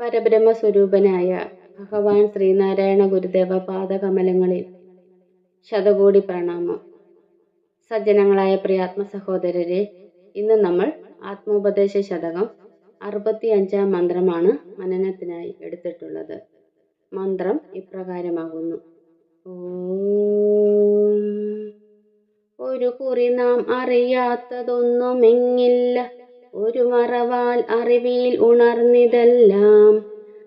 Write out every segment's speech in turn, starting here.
പരബ്രഹ്മസ്വരൂപനായ ഭഗവാൻ ശ്രീനാരായണ ഗുരുദേവ പാദകമലങ്ങളിൽ ശതകോടി പ്രണാമം. സജ്ജനങ്ങളായ പ്രിയാത്മ സഹോദരരെ ഇന്ന് നമ്മൾ ആത്മോപദേശ ശതകം അറുപത്തി അഞ്ചാം മന്ത്രമാണ് മനനത്തിനായി എടുത്തിട്ടുള്ളത്. മന്ത്രം ഇപ്രകാരമാകുന്നു. ഒരു കുറി നാം അറിയാത്തതൊന്നുമെങ്ങില്ല. ഒരു മറവാൽ അറിവിൽ ഉണർന്നിതെല്ലാം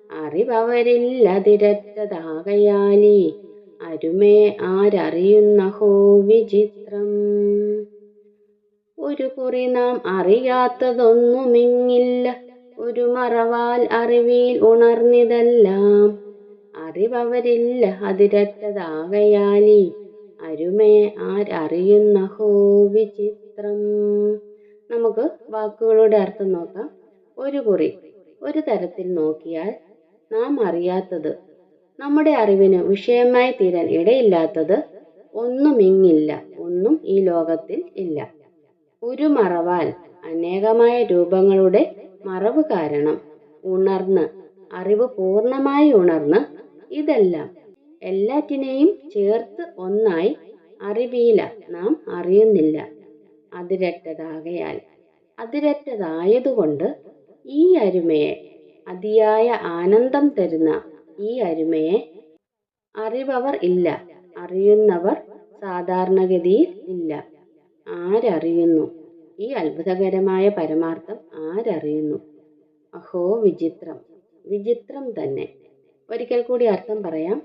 അറിവവരില്ലതിരറ്റതാകയാലേ അരുമേ ആരറിയുന്നഹോ വിചിത്രം ഒരു കുറി നാം അറിയാത്തതൊന്നുമിങ്ങില്ല ഒരു മറവാൽ അറിവിൽ ഉണർന്നിതെല്ലാം അറിവവരില്ല അതിരറ്റതാകയാലേ അരുമേ ആരറിയുന്നഹോ വിചിത്രം നമുക്ക് വാക്കുകളുടെ അർത്ഥം നോക്കാം. ഒരു കുറി ഒരു തരത്തിൽ നോക്കിയാൽ നാം അറിയാത്തത് നമ്മുടെ അറിവിന് വിഷയമായി തീരാൻ ഇടയില്ലാത്തത് ഒന്നുമിങ്ങില്ല ഒന്നും ഈ ലോകത്തിൽ ഇല്ല. ഒരു മറവാൽ അനേകമായ രൂപങ്ങളുടെ മറവ് കാരണം ഉണർന്ന് അറിവ് പൂർണമായി ഉണർന്ന് ഇതെല്ലാം എല്ലാറ്റിനെയും ചേർത്ത് ഒന്നായി അറിവീല നാം അറിയുന്നില്ല. അതിരറ്റതാകയാൽ അതിരറ്റതായതുകൊണ്ട് ഈ അരുമയെ അതിയായ ആനന്ദം തരുന്ന ഈ അരുമയെ അറിവവർ ഇല്ല. അറിയുന്നവർ സാധാരണഗതിയിൽ ഇല്ല. ആരറിയുന്നു? ഈ അത്ഭുതകരമായ പരമാർത്ഥം ആരറിയുന്നു? അഹോ വിചിത്രം. വിചിത്രം തന്നെ. ഒരിക്കൽ കൂടി അർത്ഥം പറയാം.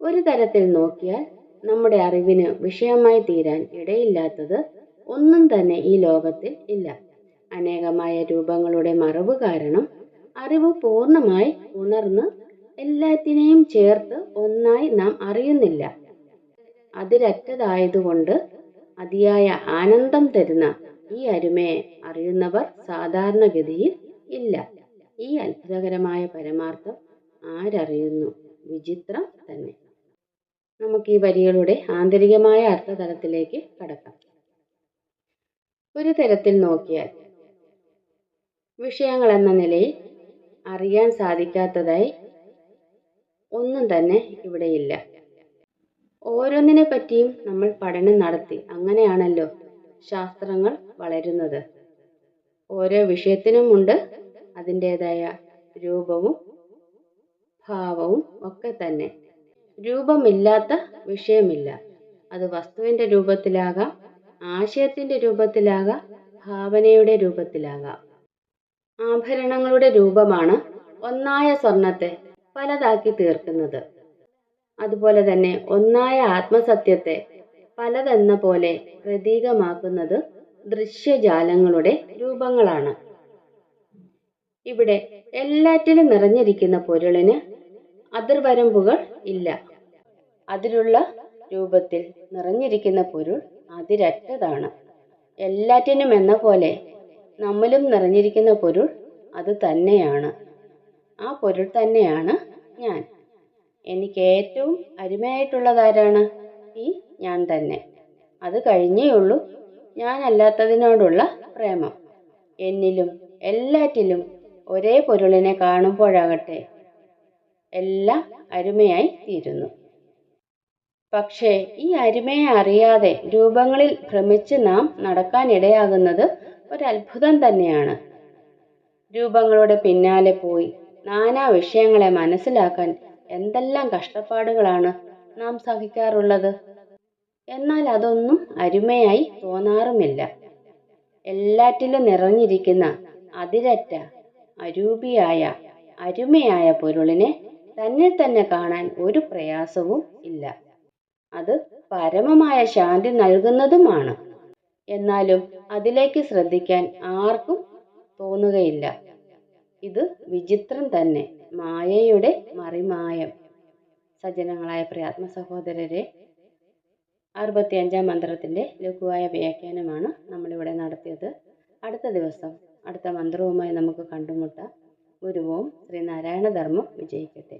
ഒരു തരത്തിൽ നോക്കിയാൽ നമ്മുടെ അറിവിന് വിഷയമായി തീരാൻ ഇടയില്ലാത്തത് ഒന്നും തന്നെ ഈ ലോകത്തിൽ ഇല്ല. അനേകമായ രൂപങ്ങളുടെ മറവ് കാരണം അറിവ് പൂർണമായി ഉണർന്ന് എല്ലാത്തിനെയും ചേർത്ത് ഒന്നായി നാം അറിയുന്നില്ല. അതിരറ്റതായതുകൊണ്ട് അതിയായ ആനന്ദം തരുന്ന ഈ അരുമയെ അറിയുന്നവർ സാധാരണഗതിയിൽ ഇല്ല. ഈ അത്ഭുതകരമായ പരമാർത്ഥം ആരറിയുന്നു? വിചിത്രം തന്നെ. നമുക്ക് ഈ വരികളുടെ ആന്തരികമായ അർത്ഥതലത്തിലേക്ക് കടക്കാം. ഒരു തരത്തിൽ നോക്കിയാൽ വിഷയങ്ങൾ എന്ന നിലയിൽ അറിയാൻ സാധിക്കാത്തതായി ഒന്നും തന്നെ ഇവിടെയില്ല. ഓരോന്നിനെ പറ്റിയും നമ്മൾ പഠനം നടത്തി അങ്ങനെയാണല്ലോ ശാസ്ത്രങ്ങൾ വളരുന്നത്. ഓരോ വിഷയത്തിനും ഉണ്ട് അതിന്റെതായ രൂപവും ഭാവവും ഒക്കെ തന്നെ. രൂപമില്ലാത്ത വിഷയമില്ല. അത് വസ്തുവിന്റെ രൂപത്തിലാകാം ആശയത്തിന്റെ രൂപത്തിലാകാം ഭാവനയുടെ രൂപത്തിലാകാം. ആഭരണങ്ങളുടെ രൂപമാണ് ഒന്നായ സ്വർണത്തെ പലതാക്കി തീർക്കുന്നത്. അതുപോലെ തന്നെ ഒന്നായ ആത്മസത്യത്തെ പലതെന്ന പോലെ പ്രതീകമാക്കുന്നത് ദൃശ്യജാലങ്ങളുടെ രൂപങ്ങളാണ്. ഇവിടെ എല്ലാറ്റിലും നിറഞ്ഞിരിക്കുന്ന പൊരുളിന് അതിർവരമ്പുകൾ ഇല്ല. അതിലുള്ള രൂപത്തിൽ നിറഞ്ഞിരിക്കുന്ന പൊരുൾ അതിരറ്റതാണ്. എല്ലാറ്റിനും എന്ന പോലെ നമ്മിലും നിറഞ്ഞിരിക്കുന്ന പൊരുൾ അത് തന്നെയാണ്. ആ പൊരുൾ തന്നെയാണ് ഞാൻ. എനിക്ക് ഏറ്റവും അരുമയായിട്ടുള്ളതാരാണ് ഈ ഞാൻ തന്നെ. അത് കഴിഞ്ഞേ ഉള്ളൂ ഞാനല്ലാത്തതിനോടുള്ള പ്രേമം. എന്നിലും എല്ലാറ്റിലും ഒരേ പൊരുളിനെ കാണുമ്പോഴാകട്ടെ എല്ലാം അരുമയായി തീരുന്നു. പക്ഷേ ഈ അരുമയെ അറിയാതെ രൂപങ്ങളിൽ ഭ്രമിച്ച് നാം നടക്കാനിടയാകുന്നത് ഒരത്ഭുതം തന്നെയാണ്. രൂപങ്ങളുടെ പിന്നാലെ പോയി നാനാ വിഷയങ്ങളെ മനസ്സിലാക്കാൻ എന്തെല്ലാം കഷ്ടപ്പാടുകളാണ് നാം സഹിക്കാറുള്ളത്. എന്നാൽ അതൊന്നും അരുമയായി തോന്നാറുമില്ല. എല്ലാറ്റിലും നിറഞ്ഞിരിക്കുന്ന അതിരറ്റ അരൂപിയായ അരുമയായ പൊരുളിനെ തന്നിൽ തന്നെ കാണാൻ ഒരു പ്രയാസവും ഇല്ല. അത് പരമമായ ശാന്തി നൽകുന്നതുമാണ്. എന്നാലും അതിലേക്ക് ശ്രദ്ധിക്കാൻ ആർക്കും തോന്നുകയില്ല. ഇത് വിചിത്രം തന്നെ മായയുടെ മറിമായം. സജ്ജനങ്ങളായ പ്രിയാത്മ സഹോദരരെ അറുപത്തിയഞ്ചാം മന്ത്രത്തിന്റെ ലഘുവായ വ്യാഖ്യാനമാണ് നമ്മളിവിടെ നടത്തിയത്. അടുത്ത ദിവസം അടുത്ത മന്ത്രവുമായി നമുക്ക് കണ്ടുമുട്ടാം. ശ്രീനാരായണ ധർമ്മം വിജയിക്കട്ടെ.